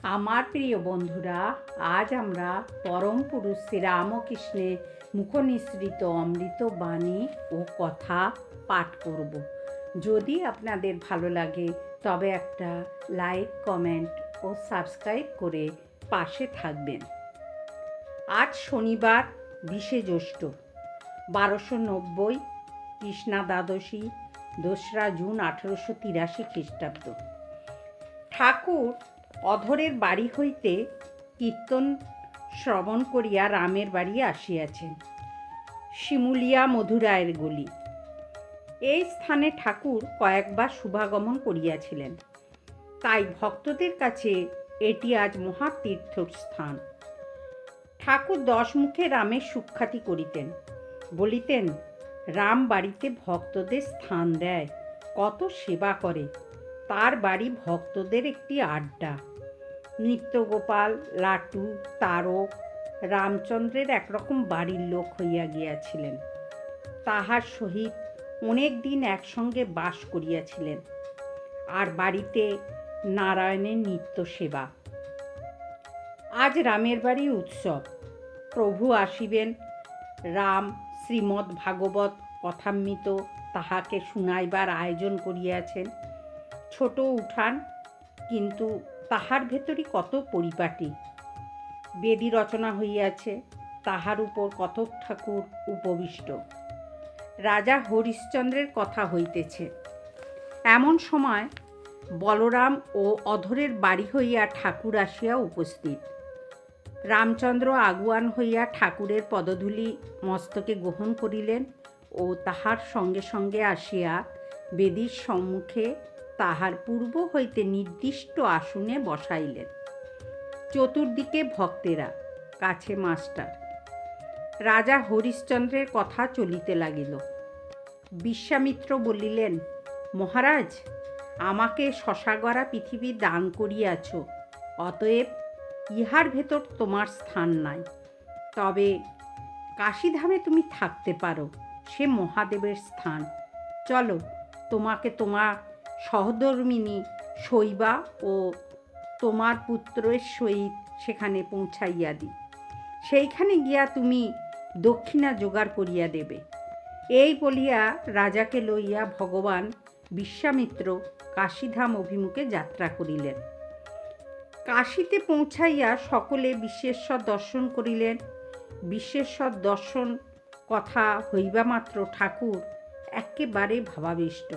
আমার প্রিয় বন্ধুরা, আজ আমরা পরম পুরুষ শ্রীরামকৃষ্ণের মুখনিসৃত অমৃত বাণী ও কথা পাঠ করব। যদি আপনাদের ভালো লাগে, তবে একটা লাইক, কমেন্ট ও সাবস্ক্রাইব করে পাশে থাকবেন। আজ শনিবার বিশে জ্যৈষ্ঠ, বারোশো নব্বই কৃষ্ণা দ্বাদশী দোসরা জুন আঠেরোশো তিরাশি খ্রিস্টাব্দ। ঠাকুর অধরের বাড়ি হইতে কীর্তন শ্রবণ করিয়া রামের বাড়ি আসিয়াছেন। শিমুলিয়া মধুরায়ের গলি। এই স্থানে ঠাকুর কয়েকবার শুভাগমন করিয়াছিলেন। তাই ভক্তদের কাছে এটি আজ মহাতীর্থস্থান। ঠাকুর দশমুখে রামের সুখ্যাতি করিতেন। বলিতেন, রাম বাড়িতে ভক্তদের স্থান দেয়, কত সেবা করে। তার বাড়ি ভক্তদের একটি আড্ডা। নিত্যগোপাল, লাটু, তারক, রামচন্দ্রের একরকম বাড়ির লোক হইয়া গিয়াছিলেন। তাহার সহিত অনেক দিন একসঙ্গে বাস করিয়াছিলেন। আর বাড়িতে নারায়ণের নিত্য সেবা। আজ রামের বাড়ি উৎসব। প্রভু আসিবেন, রাম শ্রীমদ্ ভাগবত কথামৃত তাহাকে শুনাইবার আয়োজন করিয়াছেন। ছোট উঠান, কিন্তু তাহার ভেতরই কত পরিপাটি। বেদি রচনা হইয়াছে, তাহার উপর কতক ঠাকুর উপবিষ্ট। রাজা হরিশ্চন্দ্রের কথা হইতেছে। এমন সময় বলরাম ও অধরের বাড়ি হইয়া ঠাকুর আসিয়া উপস্থিত। রামচন্দ্র আগুয়ান হইয়া ঠাকুরের পদধূলি মস্তকে গ্রহণ করিলেন ও তাহার সঙ্গে সঙ্গে আসিয়া বেদির সম্মুখে তাহার পূর্ব হইতে নির্দিষ্ট আসনে বসাইলেন। চতুর্দিকে ভক্তেরা, কাছে মাস্টার। রাজা হরিশ্চন্দ্রের কথা চলিতে লাগিল। বিশ্বামিত্র বলিলেন, মহারাজ, আমাকে শশাগড়া পৃথিবী দান করিয়াছ, অতএব ইহার ভেতর তোমার স্থান নাই। তবে কাশীধামে তুমি থাকতে পারো, সে মহাদেবের স্থান। চলো, তোমাকে তোমার সহধর্মিনী শৈবা ও তোমার পুত্রের সহিত সেখানে পৌঁছাইয়া দিই সেইখানে গিয়া তুমি দক্ষিণা জোগাড় করিয়া দেবে। এই বলিয়া রাজাকে লইয়া ভগবান বিশ্বামিত্র কাশীধাম অভিমুখে যাত্রা করিলেন। কাশীতে পৌঁছাইয়া সকলে বিশ্বেশ্বর দর্শন করিলেন। বিশ্বেশ্বর দর্শন কথা হইবামাত্র ঠাকুর একেবারে ভাবাবিষ্ট।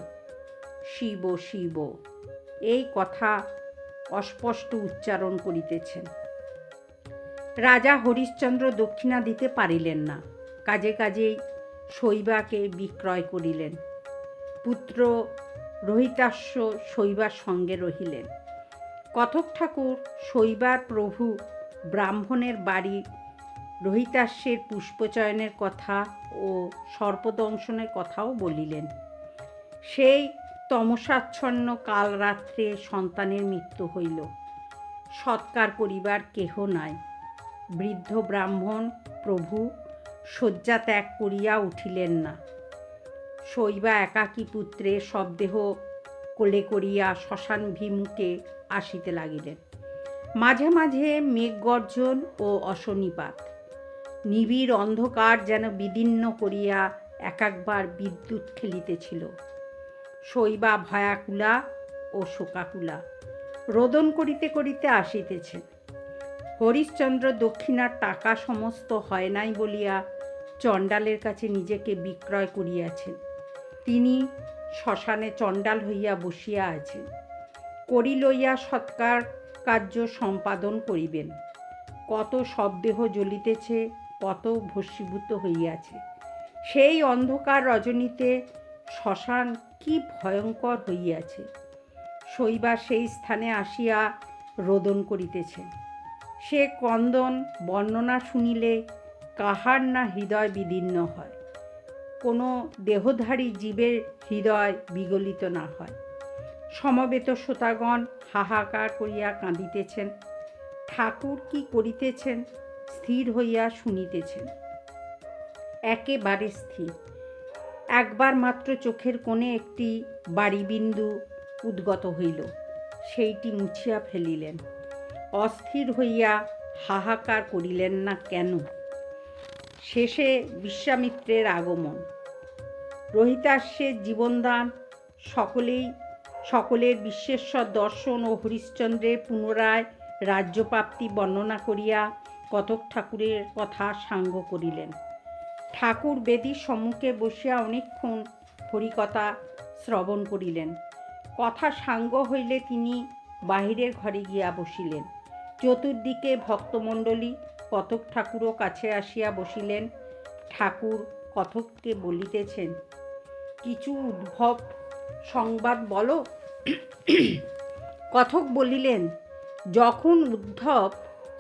শিব শিব। এই কথা অস্পষ্ট উচ্চারণ করিতেছেন। রাজা হরিশ্চন্দ্র দক্ষিণা দিতে পারিলেন না। কাজে কাজেই শৈবাকে বিক্রয় করিলেন। পুত্র রোহিতাস্য শৈবার সঙ্গে রহিলেন। কথক ঠাকুর শৈবার প্রভু ব্রাহ্মণের বাড়ি রোহিতাস্যের পুষ্পচয়নের কথা ও সর্পদংশনের কথাও বলিলেন। সেই তমসাচ্ছন্ন কাল রাত্রে সন্তানের মৃত্যু হইল। সৎকার করিবার কেহ নাই। বৃদ্ধ ব্রাহ্মণ, প্রভু, শয্যা ত্যাগ করিয়া উঠিলেন না। শৈবা একাকী পুত্রে শবদেহ কোলে করিয়া শ্মশান ভিমুখে আসিতে লাগিলেন। মাঝে মাঝে মেঘগর্জন ও অশনিপাত। নিবিড় অন্ধকার যেন বিদীর্ণ করিয়া এক একবার বিদ্যুৎ খেলিতেছিল। শৈবা ভয়াকুলা ও শোকাকুলা। রোদন করিতে করিতে আসিতেছেন। হরিশ্চন্দ্র দক্ষিণার টাকা সমস্ত হয় নাই বলিয়া চণ্ডালের কাছে নিজেকে বিক্রয় করিয়াছেন। তিনি শ্মশানে চণ্ডাল হইয়া বসিয়া আছেন। করি লইয়া সৎকার কার্য সম্পাদন করিবেন। কত শবদেহ জ্বলিতেছে, কত ভস্মীভূত হইয়াছে। সেই অন্ধকার রজনীতে শ্মশান কি ভয়ঙ্কর হইয়াছে। শৈবা সেই স্থানে আসিয়া রোদন করিতেছে। সে কন্দন বর্ণনা শুনিলে কাহার না হৃদয় বিদীর্ণ হয়। কোনো দেহধারী জীবের হৃদয় বিগলিত না হয়। সমবেত শ্রোতাগণ হাহাকার করিয়া কাঁদিতেছেন। ঠাকুর কি করিতেছেন? স্থির হইয়া শুনিতেছেন। একেবারে স্থির। একবার মাত্র চোখের কোণে একটি বাড়িবিন্দু উদ্গত হইল। সেইটি মুছিয়া ফেলিলেন। অস্থির হইয়া হাহাকার করিলেন না কেন? শেষে বিশ্বামিত্রের আগমন। রোহিতাস্যের জীবনদান, সকলেই, সকলের বিশ্বেশ্বর দর্শন ও হরিশ্চন্দ্রের পুনরায় রাজ্যপ্রাপ্তি বর্ণনা করিয়া কতক ঠাকুরের কথা সাঙ্গ করিলেন। ঠাকুর বেদীর সম্মুখে বসিয়া অনেকক্ষণ হরিকথা শ্রবণ করিলেন। কথা সাঙ্গ হইলে তিনি বাহিরের ঘরে গিয়া বসিলেন। চতুর্দিকে ভক্তমণ্ডলী কতক ঠাকুরও কাছে আসিয়া বসিলেন। ঠাকুর কথককে বলিতেছেন, কিছু উদ্ভব সংবাদ বলো? কথক বলিলেন, যখন উদ্ধব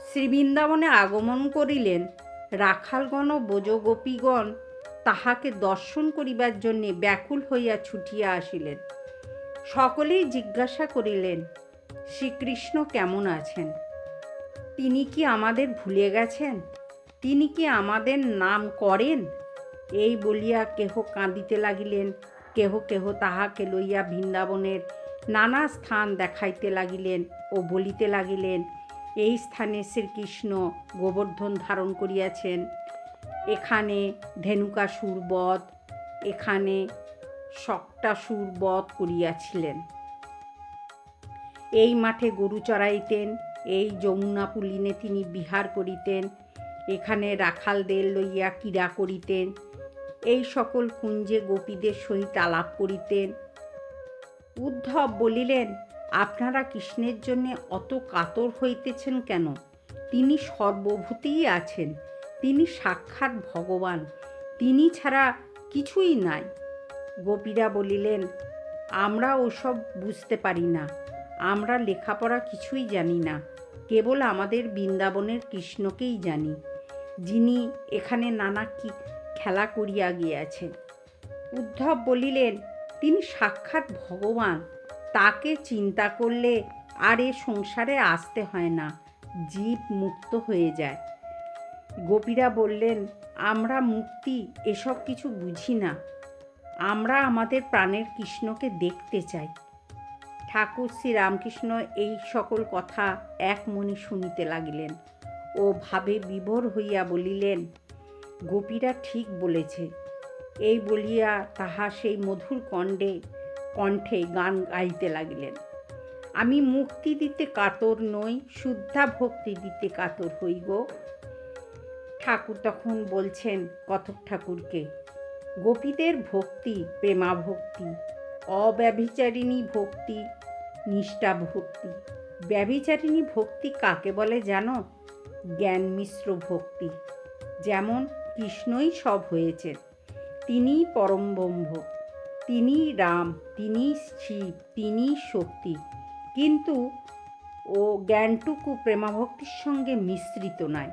শ্রীবৃন্দাবনে আগমন করিলেন রাখালগণ ও বোজগোপীগণ তাহাকে দর্শন করিবার জন্যে ব্যাকুল হইয়া ছুটিয়া আসিলেন। সকলেই জিজ্ঞাসা করিলেন, শ্রীকৃষ্ণ কেমন আছেন? তিনি কি আমাদের ভুলে গেছেন? তিনি কি আমাদের নাম করেন? এই বলিয়া কেহ কাঁদিতে লাগিলেন, কেহ কেহ তাহাকে লইয়া বৃন্দাবনের নানা স্থান দেখাইতে লাগিলেন ও বলিতে লাগিলেন এই স্থানে শ্রীকৃষ্ণ গোবর্ধন ধারণ করিয়াছেন। এখানে ধেনুকাসুর বধ, এখানে শক্টাসুর বধ করিয়াছিলেন। এই মাঠে গরু চড়াইতেন, এই যমুনা পুলিনে তিনি বিহার করিতেন, এখানে রাখালদের লইয়া ক্রীড়া করিতেন, এই সকল কুঞ্জে গোপীদের সহিত আলাপ করিতেন। উদ্ধব বলিলেন আপনারা কৃষ্ণের জন্য অত কাতর হইতেছেন কেন? তিনি সর্বভূতেই আছেন। তিনি সাক্ষাৎ ভগবান। তিনি ছাড়া কিছুই নাই। গোপীরা বলিলেন, আমরা ওসব বুঝতে পারি না। আমরা লেখাপড়া কিছুই জানি না। কেবল আমাদের বৃন্দাবনের কৃষ্ণকেই জানি। যিনি এখানে নানা কি খেলা করিয়া গিয়াছেন। উদ্ধব বলিলেন, তিনি সাক্ষাৎ ভগবান। তাকে চিন্তা করলে আর এ সংসারে আসতে হয় না, জীব মুক্ত হয়ে যায়। গোপীরা বললেন, আমরা মুক্তি, এসব কিছু বুঝি না। আমরা আমাদের প্রাণের কৃষ্ণকে দেখতে চাই ঠাকুর শ্রী রামকৃষ্ণ এই সকল কথা এক মনে শুনিতে লাগিলেন ও ভাবে বিভোর হইয়া বলিলেন, গোপীরা ঠিক বলেছে। এই বলিয়া তাহা সেই মধুর কণ্ঠে কণ্ঠে গান গাইতে লাগিলেন। আমি মুক্তি দিতে কাতর নই, শুদ্ধা ভক্তি দিতে কাতর হই গো। ঠাকুর তখন বলছেন কথক ঠাকুরকে, গোপীদের ভক্তি, প্রেমা ভক্তি, অব্যভিচারিণী ভক্তি, নিষ্ঠা ভক্তি, ব্যভিচারিণী ভক্তি কাকে বলে জানো? জ্ঞান মিশ্র ভক্তি, যেমন কৃষ্ণই সব হয়েছেন, তিনিই পরম ব্রহ্ম। তিনিই রাম, তিনি শিব তিনিই শক্তি কিন্তু ও জ্ঞানটুকু প্রেমাভক্তির সঙ্গে মিশ্রিত নয়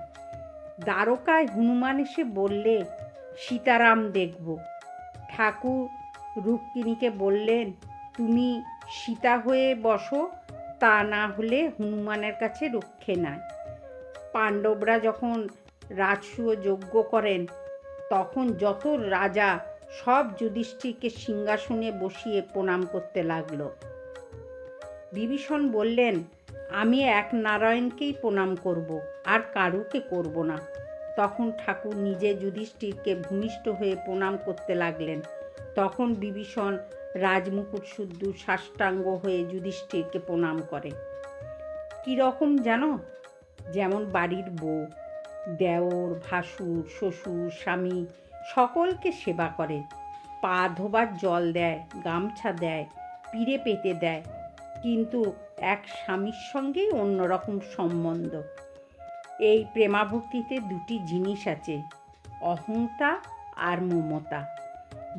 দ্বারকায় হনুমান এসে বললে, সীতারাম দেখব। ঠাকুর রুক্মিণীকে বললেন, তুমি সীতা হয়ে বসো, তা না হলে হনুমানের কাছে রক্ষে নাই। পাণ্ডবরা যখন রাজসূয় যজ্ঞ করেন, তখন যত রাজা সব যুধিষ্ঠিরকে সিংহাসনে বসিয়ে প্রণাম করতে লাগল। বিভীষণ বললেন, আমি এক নারায়ণকেই প্রণাম করব, আর কারুকে করব না। তখন ঠাকুর নিজে যুধিষ্ঠিরকে ভূমিষ্ঠ হয়ে প্রণাম করতে লাগলেন। তখন বিভীষণ রাজমুকুট শুদ্ধ সাষ্টাঙ্গ হয়ে যুধিষ্ঠিরকে প্রণাম করে। কীরকম জানো? যেমন বাড়ির বউ, দেওর, ভাসুর, শ্বশুর, স্বামী সকলকে সেবা করে। পা ধোবার জল দেয়, গামছা দেয়, পিড়ে পেতে দেয়। কিন্তু এক স্বামীর সঙ্গেই অন্যরকম সম্বন্ধ। এই প্রেমাভক্তিতে দুটি জিনিস আছে, অহংতা আর মমতা।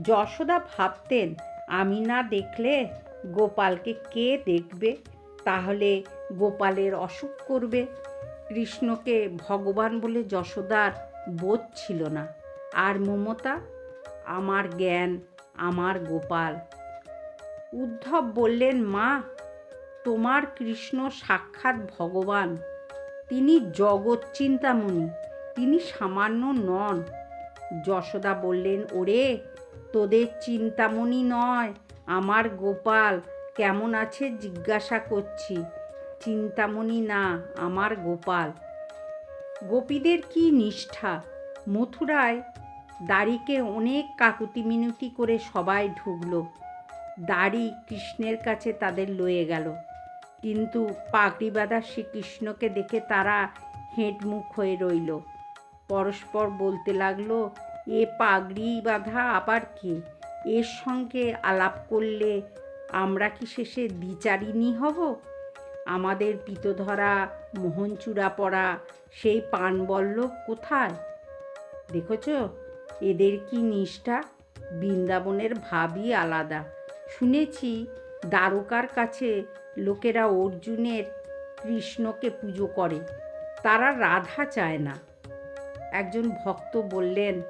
যশোদা ভাবতেন, আমি না দেখলে গোপালকে কে দেখবে? তাহলে গোপালের অসুখ করবে। কৃষ্ণকে ভগবান বলে যশোদার বোধ ছিল না। আর মমতা, আমার জ্ঞান, আমার গোপাল। উদ্ধব বললেন, মা, তোমার কৃষ্ণ সাক্ষাৎ ভগবান। তিনি জগৎ চিন্তামণি, তিনি সামান্য নন। যশোদা বললেন, ওরে, তোদের চিন্তামণি নয়, আমার গোপাল। কেমন আছে জিজ্ঞাসা করছি। চিন্তামণি না, আমার গোপাল। গোপীদের কি নিষ্ঠা? মথুরায় দাড়িকে অনেক কাকুতি মিনতি করে সবাই ঢুকল। দাড়ি কৃষ্ণের কাছে তাদের লয়ে গেল। কিন্তু পাগড়ি বাঁধা শ্রীকৃষ্ণকে দেখে তারা হেঁটমুখ হয়ে রইল। পরস্পর বলতে লাগল, এ পাগড়ি বাঁধা আবার কে? এর সঙ্গে আলাপ করলে আমরা কি শেষে দ্বিচারিণী হব? আমাদের পিতধরা মোহনচূড়া পড়া সেই পানবল্লভ কোথায়? দেখেছ? এদের কি নিষ্ঠা? বৃন্দাবনের ভাবই আলাদা। শুনেছি দ্বারকার কাছে লোকেরা অর্জুনের কৃষ্ণকে পুজো করে, তারা রাধা চায় না। একজন ভক্ত বললেন,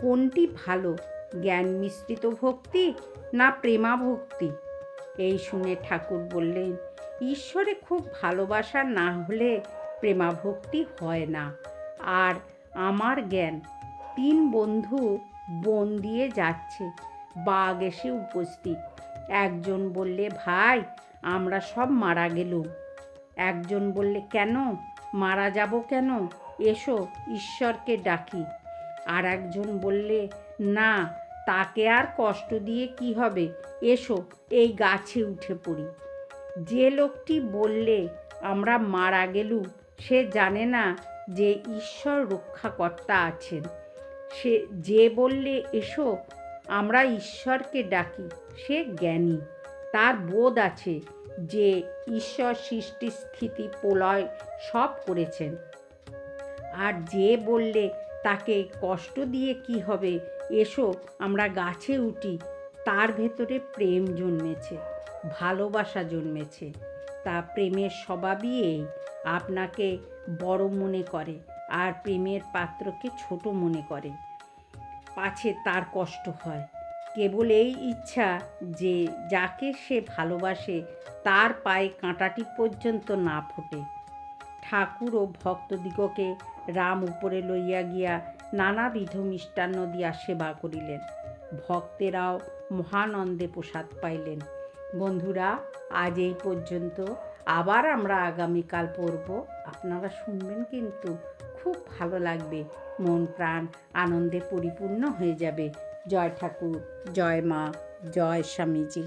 কোনটি ভালো জ্ঞান মিশ্রিত ভক্তি না প্রেমা ভক্তি এই শুনে ঠাকুর বললেন, ঈশ্বরে খুব ভালোবাসা না হলে প্রেমা ভক্তি হয় না। আর আমার জ্ঞান তিন বন্ধু বন দিয়ে যাচ্ছে। বাঘ এসে উপস্থিত। একজন বললে, ভাই, আমরা সব মারা গেলুম। একজন বললে, কেন? মারা যাব কেন? এসো, ঈশ্বরকে ডাকি। আর একজন বললে, না, তাকে আর কষ্ট দিয়ে কি হবে? এসো, এই গাছে উঠে পড়ি। যে লোকটি বললে, আমরা মারা গেলুম, সে জানে না যে ঈশ্বর রক্ষাকর্তা আছেন। সে যে বললে এসো আমরা ঈশ্বরকে ডাকি, সে জ্ঞানী। তার বোধ আছে যে ঈশ্বর সৃষ্টি স্থিতি প্রলয় সব করেছেন। আর যে বললে তাকে কষ্ট দিয়ে কি হবে, এসো আমরা গাছে উঠি, তার ভেতরে প্রেম জন্মেছে, ভালোবাসা জন্মেছে। তা প্রেমের স্বভাবই এই, আপনাকে বড় মনে করে, আর প্রেমের পাত্রকে ছোট মনে করে। পাছে তার কষ্ট হয়। কেবল এই ইচ্ছা যে যাকে সে ভালোবাসে, তার পায়ে কাঁটাটি পর্যন্ত না ফোটে। ঠাকুর ও ভক্তদিগকে রাম উপরে লইয়া গিয়া নানাবিধ মিষ্টান্ন দিয়া সেবা করিলেন। ভক্তেরাও মহানন্দে প্রসাদ পাইলেন। বন্ধুরা, আজ এই পর্যন্ত। আবার আমরা আগামীকাল পড়ব আপনারা শুনবেন কিন্তু খুব ভালো লাগবে। মন প্রাণ আনন্দে পরিপূর্ণ হয়ে যাবে। জয় ঠাকুর জয় মা জয় স্বামীজি।